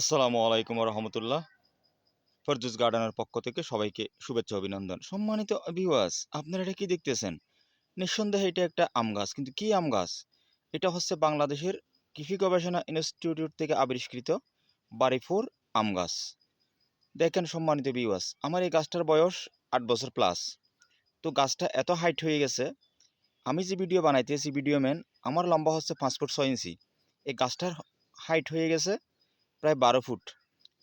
আসসালামু আলাইকুম রহমতুল্লাহ। ফরজুস গার্ডেনের পক্ষ থেকে সবাইকে শুভেচ্ছা, অভিনন্দন। সম্মানিত ভিউয়ার্স আপনারা এটা কি দেখতেছেন? নিঃসন্দেহে এটা একটা আম গাছ, কিন্তু কি আম গাছ? এটা হচ্ছে বাংলাদেশের কৃষি গবেষণা ইনস্টিটিউট থেকে আবিষ্কৃত বারিফোর আম গাছ। দেখেন সম্মানিত ভিউয়ার্স আমার এই গাছটার বয়স আট বছর প্লাস তো গাছটা এত হাইট হয়ে গেছে, আমি যে ভিডিও বানাইতেছি ভিডিও ম্যান আমার লম্বা হচ্ছে পাঁচ ফুট ছয় ইঞ্চি এই গাছটার হাইট হয়ে গেছে প্রায় বারো ফুট।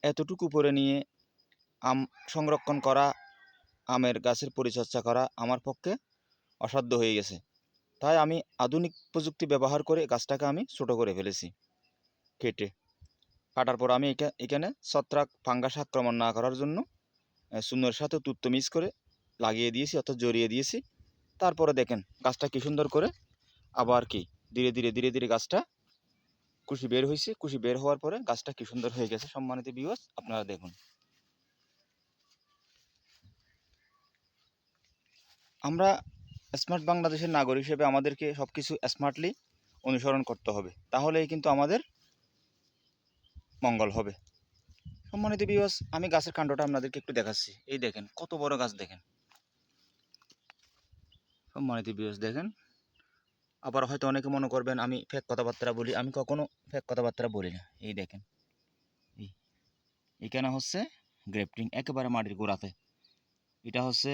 এতটুকু উপরে নিয়ে আম সংরক্ষণ করা, আমের গাছের পরিচর্যা করা আমার পক্ষে অসাধ্য হয়ে গেছে। তাই আমি আধুনিক প্রযুক্তি ব্যবহার করে গাছটাকে আমি ছোট করে ফেলেছি। কেটে। কাটার পর আমি এখা- এখানে ছত্রাক, ফাঙ্গাস আক্রমণ না করার জন্য সুন্দর সাথে তুত্ত মিস করে লাগিয়ে দিয়েছি অর্থাৎ জড়িয়ে দিয়েছি। তারপরে দেখেন গাছটা কি সুন্দর করে আবার কি, ধীরে ধীরে ধীরে ধীরে গাছটা কুশি বের হয়েছে কুশি বের হওয়ার পরে গাছটা কি সুন্দর হয়ে গেছে সম্মানিত বিওয়াস আপনারা দেখুন। আমরা স্মার্ট বাংলাদেশের নাগরিক হিসেবে আমাদেরকে সব কিছু স্মার্টলি অনুসরণ করতে হবে, তাহলেই কিন্তু আমাদের মঙ্গল হবে। সম্মানিত বিওয়াস আমি গাছের কাণ্ডটা আপনাদেরকে একটু দেখাচ্ছি। এই দেখেন, কত বড় গাছ দেখেন। সম্মানিত বিওয়াস দেখেন। আবার হয়তো অনেকে মনে করবেন আমি ফেক কথাবার্তা বলি, আমি কখনো ফেক কথাবার্তা বলি না। এই দেখেন, এই, এখানে হচ্ছে গ্রেফটিং একেবারে মাটির গোড়াতে। এটা হচ্ছে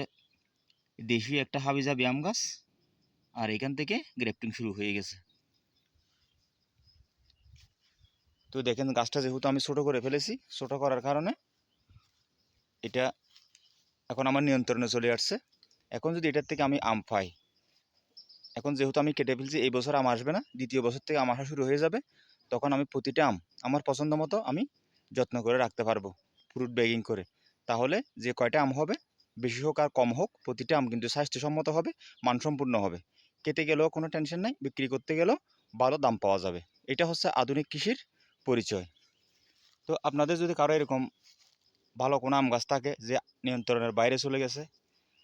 দেশি একটা হাবিজা ব্যায়াম গাছ, আর এখান থেকে গ্রেফটিং শুরু হয়ে গেছে। তো দেখেন, গাছটা যেহেতু আমি ছোট করে ফেলেছি, ছোট করার কারণে এটা এখন আমার নিয়ন্ত্রণে চলে আসছে। এখন যদি এটার থেকে আমি আম পাই এখন যেহেতু আমি কেটে ফেলছি, এই বছর আম আসবে না, দ্বিতীয় বছর থেকে আম আসা শুরু হয়ে যাবে, তখন আমি প্রতিটা আম আমার পছন্দ মতো আমি যত্ন করে রাখতে পারব ফ্রুট ব্যাগিং করে। তাহলে যে কয়টা আম হবে, বেশি হোক আর কম হোক, প্রতিটা আম কিন্তু স্বাস্থ্যসম্মত হবে, মানসম্পূর্ণ হবে। কেটে গেলেও কোনো টেনশন নাই, বিক্রি করতে গেলেও ভালো দাম পাওয়া যাবে। এটা হচ্ছে আধুনিক কৃষির পরিচয়। তো আপনাদের যদি কারও এরকম ভালো কোনো আম গাছ থাকে, যে নিয়ন্ত্রণের বাইরে চলে গেছে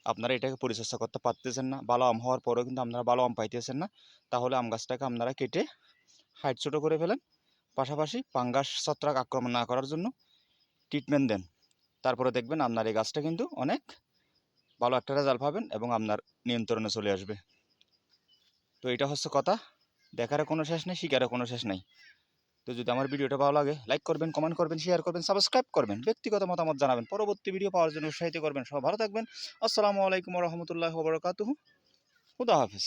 আপনারা এটাকে পরিচর্যা করতে পারতেছেন না, ভালো আম হওয়ার পরেও কিন্তু আপনারা ভালো আম পাইতেছেন না, তাহলে আম গাছটাকে আপনারা কেটে হাইট ছোটো করে ফেলেন, পাশাপাশি পাঙ্গাস ছত্রাক আক্রমণ না করার জন্য ট্রিটমেন্ট দেন। তারপরে দেখবেন আপনার এই গাছটা কিন্তু অনেক ভালো একটা রেজাল্ট পাবেন এবং আপনার নিয়ন্ত্রণে চলে আসবে। তো এটা হচ্ছে কথা, দেখারও কোনো শেষ নেই শিকারও কোনো শেষ নেই। তো যদি আমার ভিডিওটা ভালো লাগে লাইক করবেন কমেন্ট করবেন শেয়ার করবেন সাবস্ক্রাইব করবেন, ব্যক্তিগত মতামত জানাবেন, পরবর্তী ভিডিও পাওয়ার জন্য উৎসাহিত করবেন। সব ভালো থাকবেন। আসসালামু আলাইকুম রহমতুল্লাহ বরকাতুহু। খুদা হাফিজ।